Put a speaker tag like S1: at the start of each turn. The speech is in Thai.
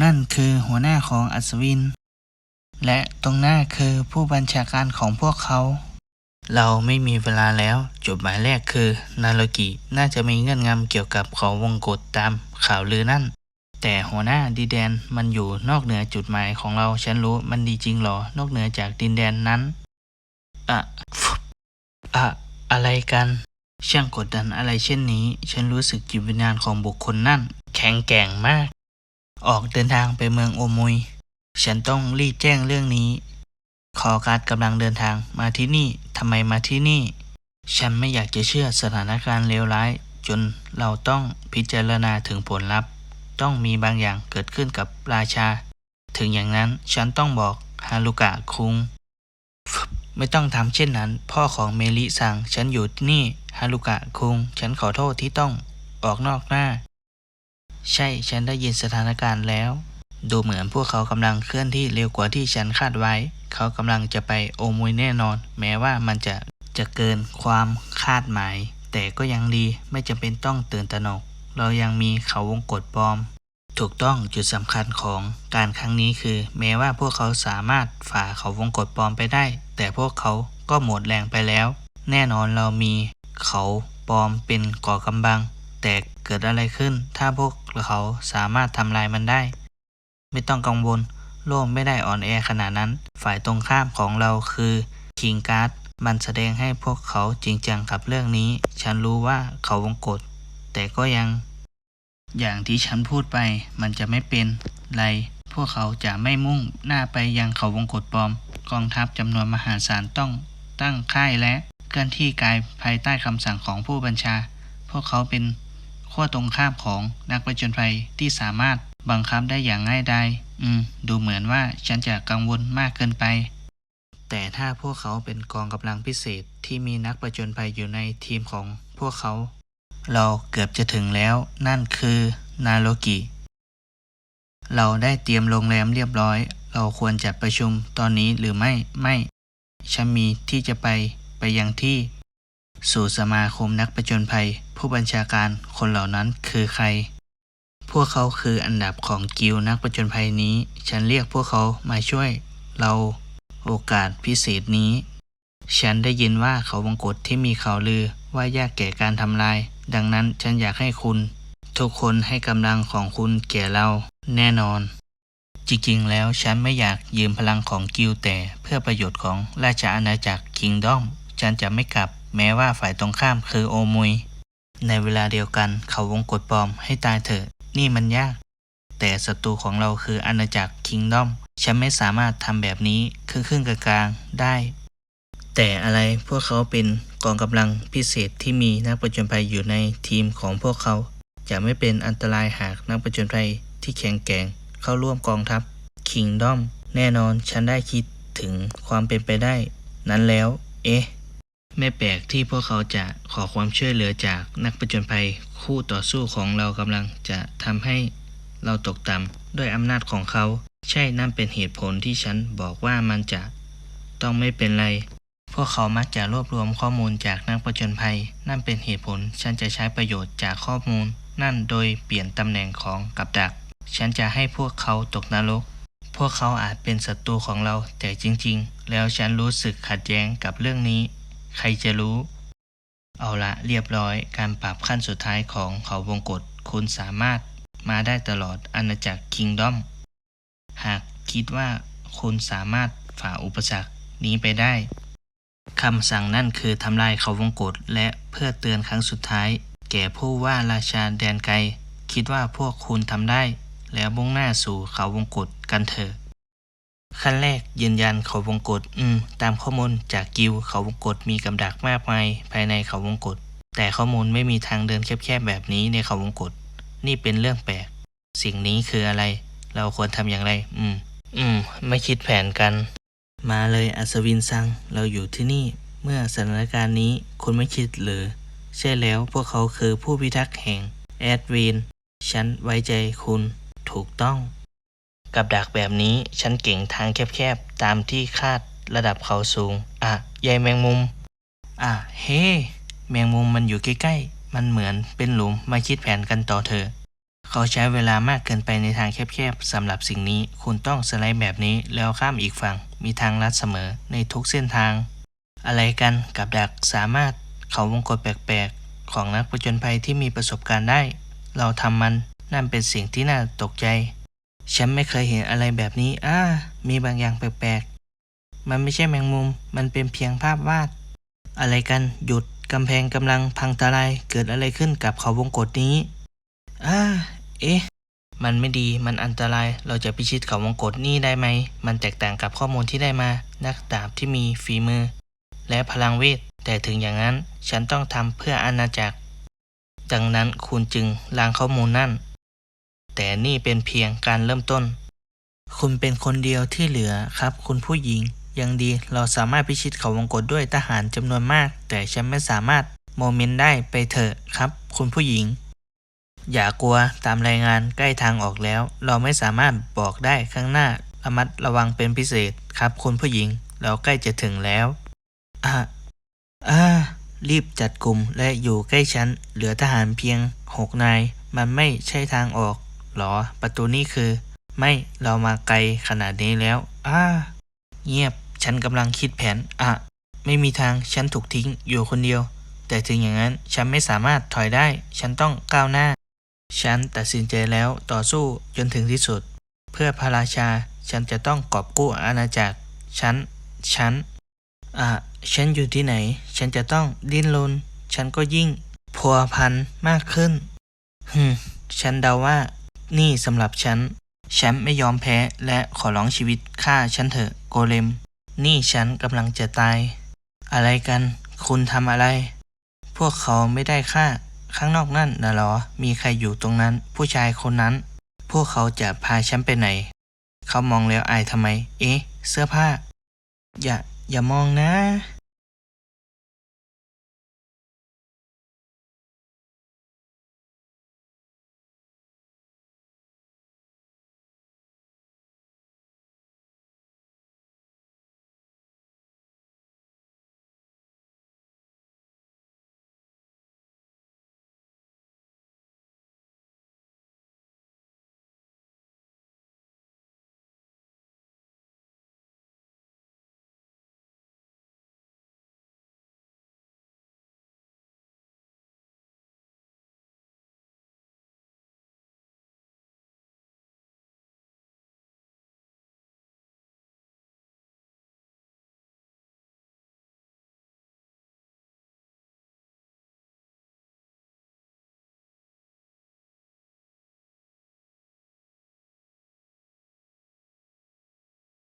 S1: นั่นคือหัวหน้าของอัศวิน และตรงหน้าคือผู้บัญชาการของพวกเขา เราไม่มีเวลาแล้ว จุดหมายแรกคือ นาโลกิน่าจะมีเงื่อนงำเกี่ยวกับเขาวงกตตามข่าวลือนั่น แต่หัวหน้าดินแดนมันอยู่นอกเหนือจุดหมายของเราฉันรู้มันดีจริงหรอ นอกเหนือจากดินแดนนั้นอะอะอะไรกัน ช่างกดดันอะไรเช่นนี้ ฉันรู้สึกจิตวิญญาณของบุคคลนั่น แข็งแกร่งมาก ออกเดินทางไปเมืองโอมุย ฉันต้องรีบแจ้งเรื่องนี้ ขอการกำลังเดินทางมาที่นี่ทำไมมาที่นี่ ฉันไม่อยากจะเชื่อสถานการณ์เลวร้าย จนเราต้องพิจารณาถึงผลลัพธ์ ต้องมีบางอย่างเกิดขึ้นกับราชา ถึงอย่างนั้นฉันต้องบอกฮารุกะคุง ไม่ต้องทำเช่นนั้น พ่อของเมลิสั่งฉันอยู่ที่นี่ฮารุกะคุง ฉันขอโทษที่ต้องออกนอกหน้า ใช่ฉันได้ยินสถานการณ์แล้ว ดูเหมือนพวกเขากำลังเคลื่อนที่เร็วกว่าที่ฉันคาดไว้ เขากำลังจะไปโอมุยแน่นอน แม้ว่ามันจะจะเกินความคาดหมาย แต่ก็ยังดีไม่จำเป็นต้องตื่นตระหนก เรายังมีเขาวงกตปลอม ถูกต้องจุดสำคัญของการครั้งนี้คือ แม้ว่าพวกเขาสามารถฝ่าเขาวงกตปลอมไปได้ แต่พวกเขาก็หมดแรงไปแล้ว แน่นอนเรามีเขาปลอมเป็นก่อกำบัง แต่เกิดอะไรขึ้น ถ้าพวกเขาสามารถทำลายมันได้ ไม่ต้องกังวล โลกไม่ได้อ่อนแอขนาดนั้น ฝ่ายตรงข้ามของเราคือคิงการ์ดมันแสดงให้พวกเขาจริงจังกับเรื่องนี้ ฉันรู้ว่าเขาวงกตแต่ก็ยัง อย่างที่ฉันพูดไป มันจะไม่เป็นไร พวกเขาจะไม่มุ่งหน้าไปยังเขาวงกตปลอม กองทัพจำนวนมหาศาลต้องตั้งค่ายและเคลื่อนที่กายภายใต้คำสั่งของผู้บัญชา พวกเขาเป็น ขั้วตรงข้ามของนักประจนภัยที่สามารถบังคับได้อย่างง่ายดายอืม ดูเหมือนว่าฉันจะกังวลมากเกินไป แต่ถ้าพวกเขาเป็นกองกำลังพิเศษที่มีนักประจนภัยอยู่ในทีมของพวกเขา เราเกือบจะถึงแล้ว นั่นคือนาโลกิ เราได้เตรียมโรงแรมเรียบร้อย เราควรจะประชุมตอนนี้หรือไม่ ไม่ ฉันมีที่จะไปไปยังที่ สู่สมาคมนักประจนภัย ผู้บัญชาการคนเหล่านั้นคือใคร พวกเขาคืออันดับของกิลนักประจนภัยนี้ ฉันเรียกพวกเขามาช่วย เราโอกาสพิเศษนี้ ฉันได้ยินว่าเขาวงกฏที่มีข่าวลือว่ายากแก่การทำลาย ดังนั้นฉันอยากให้คุณ ทุกคนให้กำลังของคุณแก่เราแน่นอน จริงๆ แล้วฉันไม่อยากยืมพลังของกิลแต่เพื่อประโยชน์ของราชอาณาจักรคิงดอมฉันจะไม่กลับ แม้ว่าฝ่ายตรงข้ามคือโอมุย ในเวลาเดียวกันเขาวงกฏปลอมให้ตายเถอะ นี่มันยาก แต่ศัตรูของเราคืออาณาจักรคิงดอม ฉันไม่สามารถทำแบบนี้ครึ่งครึ่งๆกลางๆได้ แต่อะไรพวกเขาเป็นกองกำลังพิเศษที่มีนักประจนภัยอยู่ในทีมของพวกเขา จะไม่เป็นอันตรายหากนักประจนภัยที่แข็งแกร่งเข้าร่วมกองทัพคิงดอมแน่นอนฉันได้คิดถึงความเป็นไปได้ นั้นแล้ว เอ๊ะ ไม่แปลกที่พวกเขาจะขอความช่วยเหลือจากนักประจนภัยคู่ต่อสู้ของเรากำลังจะทำให้เราตกต่ำด้วยอำนาจของเขา ใช่นั่นเป็นเหตุผลที่ฉันบอกว่ามันจะต้องไม่เป็นไร พวกเขามักจะรวบรวมข้อมูลจากนักประจนภัย นั่นเป็นเหตุผลฉันจะใช้ประโยชน์จากข้อมูล นั่นโดยเปลี่ยนตำแหน่งของกับดัก ฉันจะให้พวกเขาตกนรกพวกเขาอาจเป็นศัตรูของเราแต่จริง ๆ แล้วฉันรู้สึกขัดแย้งกับเรื่องนี้ ใครจะรู้ เอาละเรียบร้อยการปรับขั้นสุดท้ายของเขาวงกฏคุณสามารถมาได้ตลอดอาณาจักรคิงดอม หากคิดว่าคุณสามารถฝ่าอุปสรรคนี้ไปได้คำสั่งนั่นคือทำลายเขาวงกฏและเพื่อเตือนครั้งสุดท้าย แก่ผู้ว่าราชาแดนไกล คิดว่าพวกคุณทำได้ แล้วมุ่งหน้าสู่เขาวงกฏกันเถอะ ขั้นแรกยืนยันเขาวงกฏอืม ตามข้อมูลจากกิลเขาวงกฏมีกับดักมากมายภายในเขาวงกฏแต่ข้อมูลไม่มีทางเดินแคบๆแบบนี้ในเขาวงกฏนี่เป็นเรื่องแปลก สิ่งนี้คืออะไร เราควรทำอย่างไร อืม อืม ไม่คิดแผนกัน มาเลยอัศวินซัง เราอยู่ที่นี่ เมื่อสถานการณ์นี้คุณไม่คิดหรือ ใช่แล้วพวกเขาคือผู้พิทักษ์แห่งแอดวีนฉันไว้ใจคุณ ถูกต้อง กับดักแบบนี้ฉันเก่งทางแคบๆ ตามที่คาดระดับเขาสูง อะยายแมงมุม อะ เฮ้ แมงมุมมันอยู่ใกล้ๆ มันเหมือนเป็นหลุมมาคิดแผนกันต่อเถอะ เขาใช้เวลามากเกินไปในทางแคบๆสำหรับสิ่งนี้ คุณต้องสไลด์แบบนี้แล้วข้ามอีกฝั่ง มีทางลัดเสมอในทุกเส้นทาง อะไรกันกับดักสามารถเขาวงกฏแปลกๆ ของนักผจญภัยที่มีประสบการณ์ได้ เราทำมันนั่นเป็นสิ่งที่น่าตกใจ ฉันไม่เคยเห็นอะไรแบบนี้อ้ามีบางอย่างแปลกๆ มันไม่ใช่แมงมุม มันเป็นเพียงภาพวาด อะไรกัน หยุด กำแพงกำลังพังทลาย เกิดอะไรขึ้นกับเขาวงกฏนี้อ้าเอ๊ะ มันไม่ดี มันอันตราย เราจะพิชิตเขาวงกฏนี้ได้ไหม มันแตกต่างกับข้อมูลที่ได้มา นักดาบที่มีฝีมือ และพลังเวท แต่ถึงอย่างนั้น ฉันต้องทำเพื่ออาณาจักร ดังนั้นคุณจึงล้างข้อมูลนั่น แต่นี่เป็นเพียงการเริ่มต้น คุณเป็นคนเดียวที่เหลือครับ คุณผู้หญิง ยังดีเราสามารถพิชิตเขาวงกฏด้วยทหารจำนวนมาก แต่ฉันไม่สามารถโมเมนต์ได้ไปเถอะครับ คุณผู้หญิง อย่ากลัวตามรายงานใกล้ทางออกแล้ว เราไม่สามารถบอกได้ข้างหน้าระมัดระวังเป็นพิเศษครับ คุณผู้หญิง เราใกล้จะถึงแล้วอะอ่ารีบจัดกลุ่มและอยู่ใกล้ฉันเหลือทหารเพียงหกนาย มันไม่ใช่ทางออก หรอ ประตูนี่คือ ไม่เรามาไกลขนาดนี้แล้ว อ้า เงียบ ฉันกำลังคิดแผน อะ ไม่มีทางฉันถูกทิ้งอยู่คนเดียว แต่ถึงอย่างนั้นฉันไม่สามารถถอยได้ ฉันต้องก้าวหน้า ฉันตัดสินใจแล้วต่อสู้จนถึงที่สุด เพื่อพระราชา ฉันจะต้องกอบกู้อาณาจักร ฉัน ฉัน อะ ฉันอยู่ที่ไหน ฉันจะต้องดิ้นรน ฉันก็ยิ่งพัวพันมากขึ้นฮึฉันเดาว่า นี่สำหรับฉันฉันไม่ยอมแพ้และขอร้องชีวิตฆ่าฉันเถอะโกเลม นี่ฉันกำลังจะตาย อะไรกัน คุณทำอะไร พวกเขาไม่ได้ฆ่า ข้างนอกนั่นนะหรอ มีใครอยู่ตรงนั้น ผู้ชายคนนั้น พวกเขาจะพาฉันไปไหน เขามองแล้วอายทำไม เอ๊ะ เสื้อผ้า อย่า อย่ามองนะ